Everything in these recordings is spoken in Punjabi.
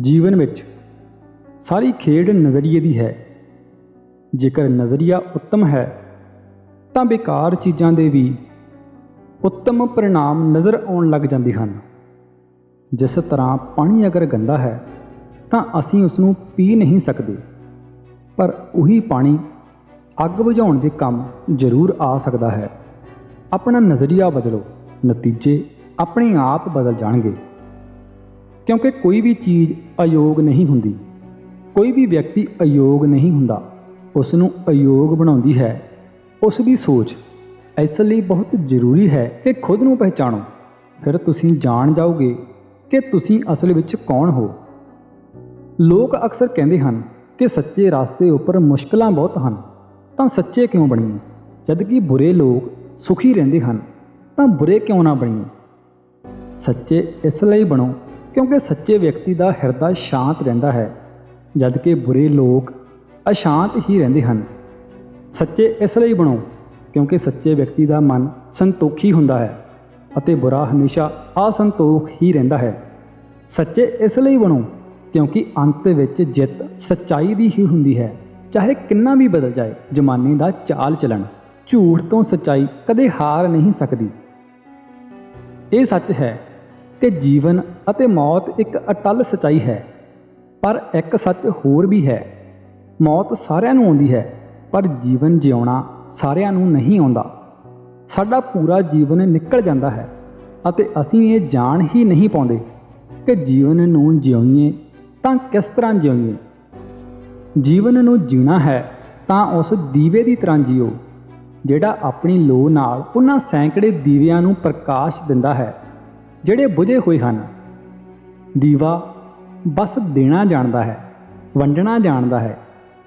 ਜੀਵਨ ਵਿੱਚ ਸਾਰੀ ਖੇਡ ਨਜ਼ਰੀਏ ਦੀ ਹੈ। ਜੇਕਰ ਨਜ਼ਰੀਆ ਉੱਤਮ ਹੈ, ਤਾਂ ਬੇਕਾਰ ਚੀਜ਼ਾਂ ਦੇ ਵੀ ਉੱਤਮ ਪਰਿਣਾਮ ਨਜ਼ਰ ਆਉਣ ਲੱਗ ਜਾਂਦੇ ਹਨ। ਜਿਸ ਤਰ੍ਹਾਂ ਪਾਣੀ ਅਗਰ ਗੰਦਾ ਹੈ, ਤਾਂ ਅਸੀਂ ਉਸ ਨੂੰ ਪੀ ਨਹੀਂ ਸਕਦੇ। ਪਰ ਉਹੀ ਪਾਣੀ ਅੱਗ ਬੁਝਾਉਣ ਦੇ ਕੰਮ ਜ਼ਰੂਰ ਆ ਸਕਦਾ ਹੈ। ਆਪਣਾ ਨਜ਼ਰੀਆ ਬਦਲੋ, ਨਤੀਜੇ ਆਪਣੇ ਆਪ ਬਦਲ ਜਾਣਗੇ। ਕਿਉਂਕਿ ਕੋਈ ਵੀ ਚੀਜ਼ ਅਯੋਗ ਨਹੀਂ ਹੁੰਦੀ। ਕੋਈ ਵੀ ਵਿਅਕਤੀ ਅਯੋਗ ਨਹੀਂ ਹੁੰਦਾ। ਉਸ ਨੂੰ ਅਯੋਗ ਬਣਾਉਂਦੀ ਹੈ। ਉਸ ਦੀ ਸੋਚ ਇਸ ਲਈ ਬਹੁਤ ਜ਼ਰੂਰੀ ਹੈ ਕਿ ਖੁਦ ਨੂੰ ਪਹਿਚਾਣੋ। ਫਿਰ ਤੁਸੀਂ ਜਾਣ ਜਾਓਗੇ ਕਿ ਤੁਸੀਂ ਅਸਲ ਵਿੱਚ ਕੌਣ ਹੋ। ਲੋਕ ਅਕਸਰ ਕਹਿੰਦੇ ਹਨ ਕਿ ਸੱਚੇ ਰਸਤੇ ਉੱਪਰ ਮੁਸ਼ਕਲਾਂ ਬਹੁਤ ਹਨ। ਤਾਂ ਸੱਚੇ ਕਿਉਂ ਬਣੀਏ? ਜਦਕਿ ਬੁਰੇ ਲੋਕ ਸੁਖੀ ਰਹਿੰਦੇ ਹਨ, ਤਾਂ ਬੁਰੇ ਕਿਉਂ ਨਾ ਬਣੀਏ? ਸੱਚੇ ਇਸ ਲਈ ਬਣੋ ਕਿਉਂਕਿ ਸੱਚੇ ਵਿਅਕਤੀ ਦਾ ਹਿਰਦਾ ਸ਼ਾਂਤ ਰਹਿੰਦਾ ਹੈ, ਜਦਕਿ ਬੁਰੇ ਲੋਕ ਅਸ਼ਾਂਤ ਹੀ ਰਹਿੰਦੇ ਹਨ। ਸੱਚੇ ਇਸ ਲਈ ਬਣੋ, ਕਿਉਂਕਿ ਸੱਚੇ ਵਿਅਕਤੀ ਦਾ ਮਨ ਸੰਤੋਖੀ ਹੁੰਦਾ ਹੈ ਅਤੇ ਬੁਰਾ ਹਮੇਸ਼ਾ ਅਸੰਤੋਖ ਹੀ ਰਹਿੰਦਾ ਹੈ। ਸੱਚੇ ਇਸ ਲਈ ਬਣੋ, ਕਿਉਂਕਿ ਅੰਤ ਵਿੱਚ ਜਿੱਤ ਸੱਚਾਈ ਦੀ ਹੀ ਹੁੰਦੀ ਹੈ। ਚਾਹੇ ਕਿੰਨਾ ਵੀ ਬਦਲ ਜਾਏ, ਜ਼ਮਾਨੇ ਦਾ ਚਾਲ ਚੱਲਣ, ਝੂਠ ਤੋਂ ਸੱਚਾਈ ਕਦੇ ਹਾਰ ਨਹੀਂ ਸਕਦੀ। ਇਹ ਸੱਚ ਹੈ ਕਿ ਜੀਵਨ ਅਤੇ ਮੌਤ ਇੱਕ ਅਟਲ ਸਚਾਈ ਹੈ, ਪਰ ਇੱਕ ਸੱਚ ਹੋਰ ਵੀ ਹੈ। ਮੌਤ ਸਾਰਿਆਂ ਨੂੰ ਆਉਂਦੀ ਹੈ, ਪਰ ਜੀਵਨ ਜਿਉਣਾ ਸਾਰਿਆਂ ਨੂੰ ਨਹੀਂ ਆਉਂਦਾ। ਸਾਡਾ ਪੂਰਾ ਜੀਵਨ ਨਿਕਲ ਜਾਂਦਾ ਹੈ ਅਤੇ ਅਸੀਂ ਇਹ ਜਾਣ ਹੀ ਨਹੀਂ ਪਾਉਂਦੇ ਕਿ ਜੀਵਨ ਨੂੰ ਜਿਉਈਏ ਤਾਂ ਕਿਸ ਤਰ੍ਹਾਂ ਜਿਉਈਏ। ਜੀਵਨ ਨੂੰ ਜਿਉਣਾ ਹੈ ਤਾਂ ਉਸ ਦੀਵੇ ਦੀ ਤਰ੍ਹਾਂ ਜਿਓ, ਜਿਹੜਾ ਆਪਣੀ ਲੋ ਨਾਲ ਉਹਨਾਂ ਸੈਂਕੜੇ ਦੀਵਿਆਂ ਨੂੰ ਪ੍ਰਕਾਸ਼ ਦਿੰਦਾ ਹੈ। ਜਿਹੜੇ ਬੁਝੇ ਹੋਏ ਹਨ। ਦੀਵਾ ਬਸ ਦੇਣਾ ਜਾਣਦਾ ਹੈ, ਵੰਡਣਾ ਜਾਣਦਾ ਹੈ।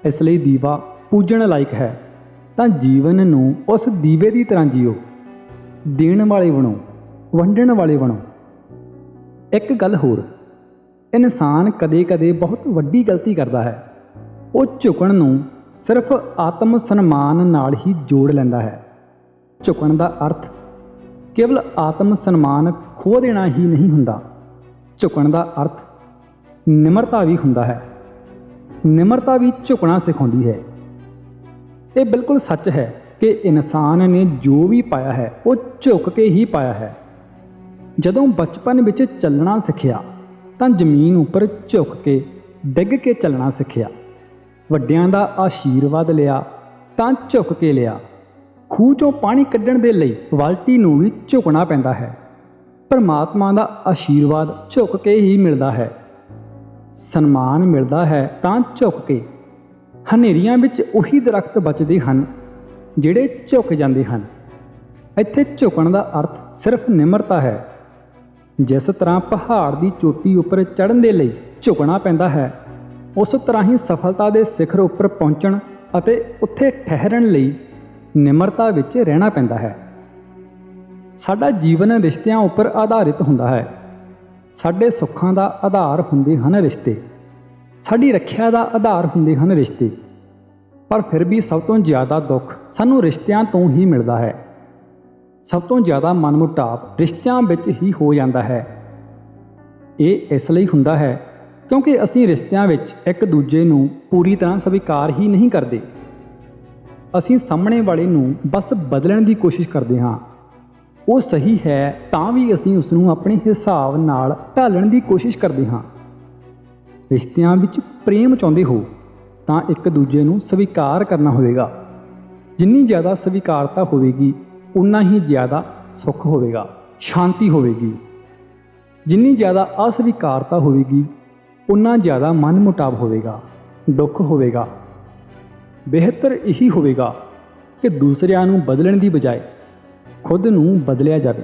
ਇਸ ਲਈ ਦੀਵਾ ਪੂਜਣ ਲਾਇਕ ਹੈ। ਤਾਂ ਜੀਵਨ ਨੂੰ ਉਸ ਦੀਵੇ ਦੀ ਤਰ੍ਹਾਂ ਜੀਓ। ਦੇਣ ਵਾਲੇ ਬਣੋ, ਵੰਡਣ ਵਾਲੇ ਬਣੋ। ਇੱਕ ਗੱਲ ਹੋਰ, ਇਨਸਾਨ ਕਦੇ-ਕਦੇ ਬਹੁਤ ਵੱਡੀ ਗਲਤੀ ਕਰਦਾ ਹੈ। ਉਹ ਝੁਕਣ ਨੂੰ ਸਿਰਫ ਆਤਮ ਸਨਮਾਨ ਨਾਲ ਹੀ ਜੋੜ ਲੈਂਦਾ ਹੈ। ਝੁਕਣ ਦਾ ਅਰਥ ਕੇਵਲ ਆਤਮ ਸਨਮਾਨ ਖੋ ਦੇਣਾ ਹੀ ਨਹੀਂ ਹੁੰਦਾ। ਝੁਕਣ ਦਾ ਅਰਥ ਨਿਮਰਤਾ ਵੀ ਹੁੰਦਾ ਹੈ। ਨਿਮਰਤਾ ਵੀ ਝੁਕਣਾ ਸਿਖਾਉਂਦੀ ਹੈ। ਇਹ ਬਿਲਕੁਲ ਸੱਚ ਹੈ ਕਿ ਇਨਸਾਨ ਨੇ ਜੋ ਵੀ ਪਾਇਆ ਹੈ, ਉਹ ਝੁਕ ਕੇ ਹੀ ਪਾਇਆ ਹੈ। ਜਦੋਂ ਬਚਪਨ ਵਿੱਚ ਚੱਲਣਾ ਸਿੱਖਿਆ, ਤਾਂ ਜ਼ਮੀਨ ਉੱਪਰ ਝੁਕ ਕੇ, ਡਿੱਗ ਕੇ ਚੱਲਣਾ ਸਿੱਖਿਆ। ਵੱਡਿਆਂ ਦਾ ਆਸ਼ੀਰਵਾਦ ਲਿਆ, ਤਾਂ ਝੁਕ ਕੇ ਲਿਆ। ਖੂਹ ਚੋਂ ਪਾਣੀ ਕੱਢਣ ਦੇ ਲਈ ਬਾਲਟੀ ਨੂੰ ਵੀ ਝੁਕਣਾ ਪੈਂਦਾ ਹੈ। ਪਰਮਾਤਮਾ ਦਾ ਆਸ਼ੀਰਵਾਦ ਝੁਕ ਕੇ ਹੀ ਮਿਲਦਾ ਹੈ। ਸਨਮਾਨ ਮਿਲਦਾ ਹੈ ਤਾਂ ਝੁਕ ਕੇ। ਹਨੇਰੀਆਂ ਵਿੱਚ ਉਹੀ ਦਰਖਤ ਬਚਦੇ ਹਨ ਜਿਹੜੇ ਝੁਕ ਜਾਂਦੇ ਹਨ। ਇੱਥੇ ਝੁਕਣ ਦਾ ਅਰਥ ਸਿਰਫ ਨਿਮਰਤਾ ਹੈ। ਜਿਸ ਤਰ੍ਹਾਂ ਪਹਾੜ ਦੀ ਚੋਟੀ ਉੱਪਰ ਚੜ੍ਹਨ ਦੇ ਲਈ ਝੁਕਣਾ ਪੈਂਦਾ ਹੈ, ਉਸ ਤਰ੍ਹਾਂ ਹੀ ਸਫਲਤਾ ਦੇ ਸਿਖਰ ਉੱਪਰ ਪਹੁੰਚਣ ਅਤੇ ਉੱਥੇ ਠਹਿਰਣ ਲਈ ਨਿਮਰਤਾ ਵਿੱਚ ਰਹਿਣਾ ਪੈਂਦਾ ਹੈ। ਸਾਡਾ ਜੀਵਨ ਰਿਸ਼ਤਿਆਂ ਉੱਪਰ ਆਧਾਰਿਤ ਹੁੰਦਾ ਹੈ। ਸਾਡੇ ਸੁੱਖਾਂ ਦਾ ਆਧਾਰ ਹੁੰਦੇ ਹਨ ਰਿਸ਼ਤੇ। ਸਾਡੀ ਰੱਖਿਆ ਦਾ ਆਧਾਰ ਹੁੰਦੇ ਹਨ ਰਿਸ਼ਤੇ। ਪਰ ਫਿਰ ਵੀ ਸਭ ਤੋਂ ਜ਼ਿਆਦਾ ਦੁੱਖ ਸਾਨੂੰ ਰਿਸ਼ਤਿਆਂ ਤੋਂ ਹੀ ਮਿਲਦਾ ਹੈ। ਸਭ ਤੋਂ ਜ਼ਿਆਦਾ ਮਨਮੁਟਾਵ ਰਿਸ਼ਤਿਆਂ ਵਿੱਚ ਹੀ ਹੋ ਜਾਂਦਾ ਹੈ। ਇਹ ਇਸ ਲਈ ਹੁੰਦਾ ਹੈ ਕਿਉਂਕਿ ਅਸੀਂ ਰਿਸ਼ਤਿਆਂ ਵਿੱਚ ਇੱਕ ਦੂਜੇ ਨੂੰ ਪੂਰੀ ਤਰ੍ਹਾਂ ਸਵੀਕਾਰ ਹੀ ਨਹੀਂ ਕਰਦੇ। ਅਸੀਂ ਸਾਹਮਣੇ ਵਾਲੇ ਨੂੰ ਬਸ ਬਦਲਣ ਦੀ ਕੋਸ਼ਿਸ਼ ਕਰਦੇ ਹਾਂ। ਉਹ ਸਹੀ ਹੈ ਤਾਂ ਵੀ ਅਸੀਂ ਉਸ ਨੂੰ ਆਪਣੇ ਹਿਸਾਬ ਨਾਲ ਢਾਲਣ ਦੀ ਕੋਸ਼ਿਸ਼ ਕਰਦੇ ਹਾਂ। ਰਿਸ਼ਤਿਆਂ ਵਿੱਚ ਪ੍ਰੇਮ ਚਾਹੁੰਦੇ ਹੋ ਤਾਂ ਇੱਕ ਦੂਜੇ ਨੂੰ ਸਵੀਕਾਰ ਕਰਨਾ ਹੋਵੇਗਾ। ਜਿੰਨੀ ਜ਼ਿਆਦਾ ਸਵੀਕਾਰਤਾ ਹੋਵੇਗੀ, ਉਨਾ ਹੀ ਜ਼ਿਆਦਾ ਸੁੱਖ ਹੋਵੇਗਾ, ਸ਼ਾਂਤੀ ਹੋਵੇਗੀ। ਜਿੰਨੀ ਜ਼ਿਆਦਾ ਅਸਵੀਕਾਰਤਾ ਹੋਵੇਗੀ, ਉਨਾ ਜ਼ਿਆਦਾ ਮਨ ਮੁਟਾਵ ਹੋਵੇਗਾ, ਦੁੱਖ ਹੋਵੇਗਾ। ਬਿਹਤਰ ਇਹੀ ਹੋਵੇਗਾ ਕਿ ਦੂਸਰਿਆਂ ਨੂੰ ਬਦਲਣ ਦੀ ਬਜਾਏ ਖੁਦ ਨੂੰ ਬਦਲਿਆ ਜਾਵੇ।